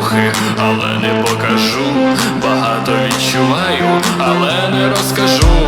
рухи, але не покажу. Багато відчуваю, але не розкажу.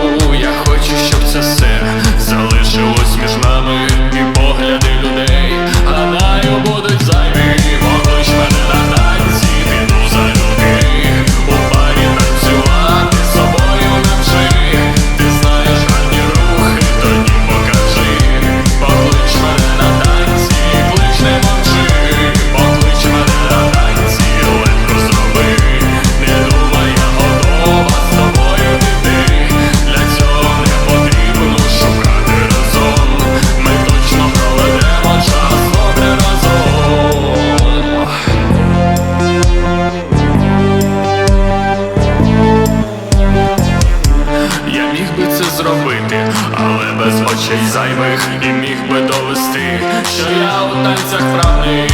зробити, але без очей зайвих і міг би довести, що я у танцях правний.